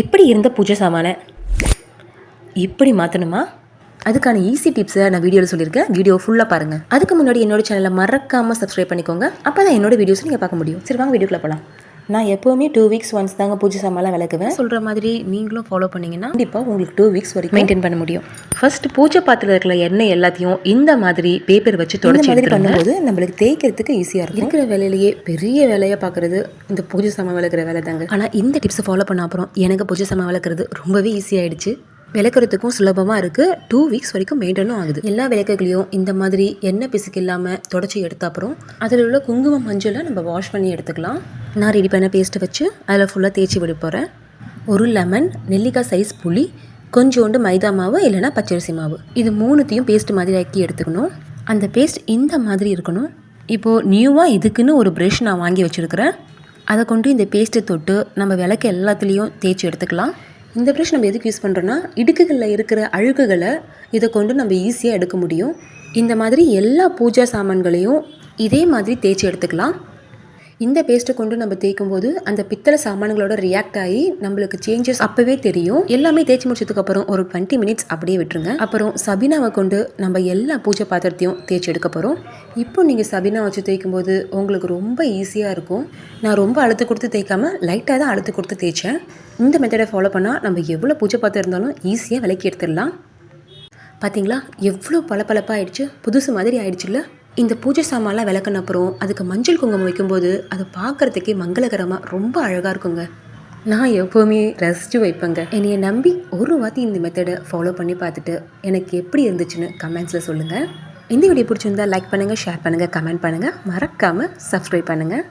இப்படி இருந்த பூஜை சாமானை இப்படி மாற்றணுமா அதுக்கான ஈஸி டிப்ஸை நான் வீடியோவில் சொல்லியிருக்கேன். வீடியோ ஃபுல்லாக பாருங்கள் அதுக்கு முன்னாடி என்னோட சேனலை மறக்காமல் சப்ஸ்கிரைப் பண்ணிக்கோங்க. அப்போ தான் என்னோட வீடியோஸ் நீங்கள் பார்க்க முடியும். சரி வாங்க வீடியோக்குள்ளே போகலாம் நான் எப்போவுமே டூ வீக்ஸ் ஒன்ஸ் தாங்க பூஜை சாமான்லாம் விளக்குவேன். சொல்கிற மாதிரி நீங்களும் ஃபாலோ பண்ணீங்கன்னா கண்டிப்பாக உங்களுக்கு டூ வீக்ஸ் வரைக்கும் மெயின்டைன் பண்ண முடியும். ஃபர்ஸ்ட் பூஜை பாத்திரத்தில் இருக்கிற எண்ணெய் எல்லாத்தையும் இந்த மாதிரி பேப்பர் வச்சு தொடச்சி மாதிரி பண்ணும்போது நம்மளுக்கு தேய்க்கிறதுக்கு ஈஸியாக இருக்கும். இருக்கிற வேலையிலேயே பெரிய வேலையை பார்க்குறது இந்த பூஜை சாமான் விளக்குற வேலை தாங்க. ஆனால் இந்த டிப்ஸை ஃபாலோ பண்ண அப்புறம் எனக்கு பூஜை சாமான் விளக்குறது ரொம்பவே ஈஸியாயிடுச்சு விளக்குறதுக்கும் சுலபமாக இருக்குது டூ வீக்ஸ் வரைக்கும் மெயின்டனும் ஆகுது. எல்லா விளக்குகளையும் இந்த மாதிரி எண்ணெய் பிசுக்கு இல்லாமல் தொடச்சி எடுத்த அப்புறம் அதில் உள்ள குங்குமம் மஞ்சளை நம்ம வாஷ் பண்ணி எடுத்துக்கலாம். நான் ரெடி பண்ண பேஸ்ட்டை வச்சு அதில் ஃபுல்லாக தேய்ச்சி விட போகிறேன் ஒரு லெமன் நெல்லிக்காய் சைஸ் புளி கொஞ்சோண்டு மைதா மாவு இல்லைன்னா பச்சரிசி மாவு. இது மூணுத்தையும் பேஸ்ட் மாதிரி ஆக்கி எடுத்துக்கணும். அந்த பேஸ்ட் இந்த மாதிரி இருக்கணும். இப்போது நியூவாக இதுக்குன்னு ஒரு ப்ரஷ் நான் வாங்கி வச்சுருக்கிறேன். அதை கொண்டு இந்த பேஸ்ட்டை தொட்டு நம்ம விளக்கு எல்லாத்துலேயும் தேய்ச்சி எடுத்துக்கலாம். இந்த ப்ரஷ் நம்ம எதுக்கு யூஸ் பண்ணுறோன்னா இடுக்குகளில் இருக்கிற அழுக்குகளை இதை கொண்டு நம்ம ஈஸியாக எடுக்க முடியும். இந்த மாதிரி எல்லா பூஜா சாமான்களையும் இதே மாதிரி தேய்ச்சி எடுத்துக்கலாம். இந்த பேஸ்ட்டை கொண்டு நம்ம தேய்க்கும் போது அந்த பித்தளை சாமான்களோட ரியாக்ட் ஆகி நம்மளுக்கு சேஞ்சஸ் அப்போவே தெரியும். எல்லாமே தேய்ச்சி முடிச்சதுக்கு அப்புறம் ஒரு டுவெண்ட்டி மினிட்ஸ் அப்படியே விட்டுருங்க. அப்புறம் சபினாவை கொண்டு நம்ம எல்லா பூஜை பாத்திரத்தையும் தேய்ச்சி எடுக்க போகிறோம் இப்போ நீங்கள் சபினா வச்சு தேய்க்கும் போது உங்களுக்கு ரொம்ப ஈஸியாக இருக்கும். நான் ரொம்ப அழுத்து கொடுத்து தேய்க்காம லைட்டாக தான் அழுத்து கொடுத்து தேய்ச்சேன். இந்த மெத்தடை ஃபாலோ பண்ணால் நம்ம எவ்வளோ பூஜை பாத்திரம் இருந்தாலும் ஈஸியாக விலக்கி எடுத்துடலாம். பார்த்தீங்களா எவ்வளோ பளபளப்பாக ஆயிடுச்சு. புதுசு மாதிரி ஆயிடுச்சுல்ல இந்த பூஜை சாமான்லாம் விளக்குன அப்புறம் அதுக்கு மஞ்சள் குங்குமம் வைக்கும்போது அது பார்க்குறதுக்கே மங்களகரமாக ரொம்ப அழகாக இருக்குங்க. நான் எப்போவுமே ரசித்து வைப்பேங்க. என்னைய நம்பி ஒரு வாட்டி இந்த மெத்தடை ஃபாலோ பண்ணி பார்த்துட்டு எனக்கு எப்படி இருந்துச்சுன்னு கமெண்ட்ஸில் சொல்லுங்கள் இந்த வீடியோ பிடிச்சிருந்தா லைக் பண்ணுங்கள் ஷேர் பண்ணுங்கள் கமெண்ட் பண்ணுங்கள் மறக்காமல் சப்ஸ்கிரைப் பண்ணுங்கள்